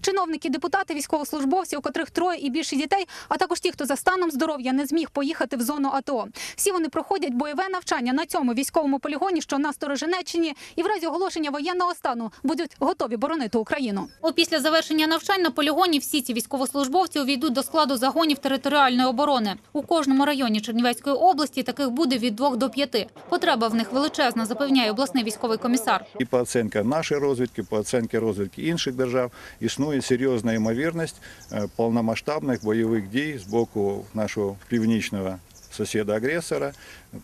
Чиновники, депутати, військовослужбовці, у котрих троє і більше дітей, а також ті, хто за станом здоров'я не зміг поїхати в зону АТО. Всі вони проходять бойове навчання на цьому військовому полігоні, що на Сторожинеччині, і в разі оголошення воєнного стану будуть готові боронити Україну. Опісля завершення навчань на полігоні всі ці військовослужбовці увійдуть до складу загонів територіальної оборони. У кожному районі Чернівецької області таких буде від двох до п'яти. Потреба в них величезна, запевняє обласний військовий комісар. І по оцінкам нашої розвідки, по оцінці розвідки інших держав існує серйозна ймовірність е, повномасштабних бойових дій з боку нашого північного сусіда-агресора.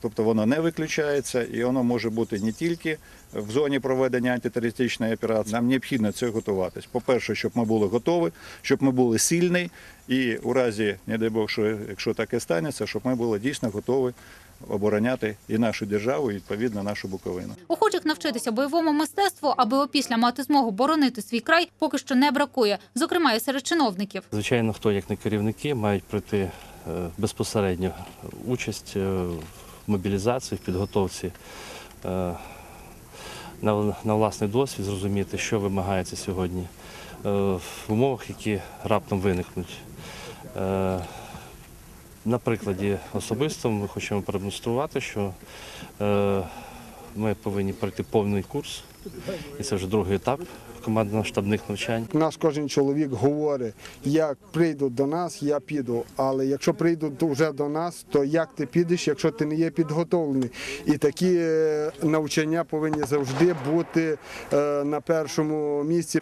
Тобто воно не виключається і воно може бути не тільки в зоні проведення антитерористичної операції. Нам необхідно це готуватись. По-перше, щоб ми були готові, щоб ми були сильні, і у разі, не дай Бог, що якщо таке станеться, щоб ми були дійсно готові обороняти і нашу державу, і відповідно нашу Буковину. Охочих навчитися бойовому мистецтву, аби опісля мати змогу боронити свій край, поки що не бракує, зокрема і серед чиновників. Звичайно, хто як не керівники мають пройти е, безпосередньо участь е, в мобілізації, в підготовці е, на, на власний досвід, зрозуміти, що вимагається сьогодні е, в умовах, які раптом виникнуть. Е, На прикладі особисто ми хочемо продемонструвати, що е, ми повинні пройти повний курс, і це вже другий етап командно-штабних навчань. У нас кожен чоловік говорить, як прийдуть до нас, я піду. Але якщо прийдуть вже до нас, то як ти підеш, якщо ти не є підготовлений? І такі е, навчання повинні завжди бути е, на першому місці.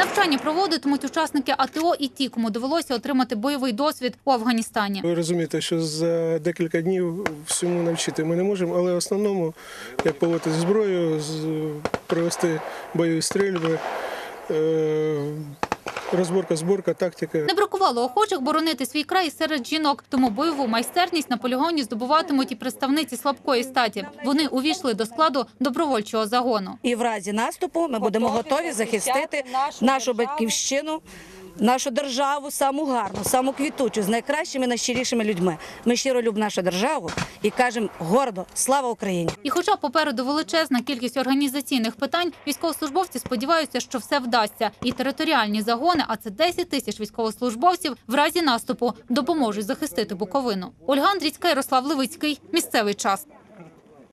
Навчання проводитимуть учасники АТО і ті, кому довелося отримати бойовий досвід у Афганістані. Ви розумієте, що за декілька днів всьому навчити ми не можемо, але в основному, як поводити зброю, провести бойові стрільби, е, розборка, зборка, тактика. Не бракувало охочих боронити свій край серед жінок, тому бойову майстерність на полігоні здобуватимуть і представниці слабкої статі. Вони увійшли до складу добровольчого загону. І в разі наступу ми будемо готові захистити нашу батьківщину, нашу державу, саму гарну, саму квітучу, з найкращими, найщирішими людьми. Ми щиро любимо нашу державу і кажемо гордо слава Україні! І хоча попереду величезна кількість організаційних питань, військовослужбовці сподіваються, що все вдасться. І територіальні загони, а це 10 тисяч військовослужбовців, в разі наступу допоможуть захистити Буковину. Ольга Андрійська, Ярослав Левицький. Місцевий час.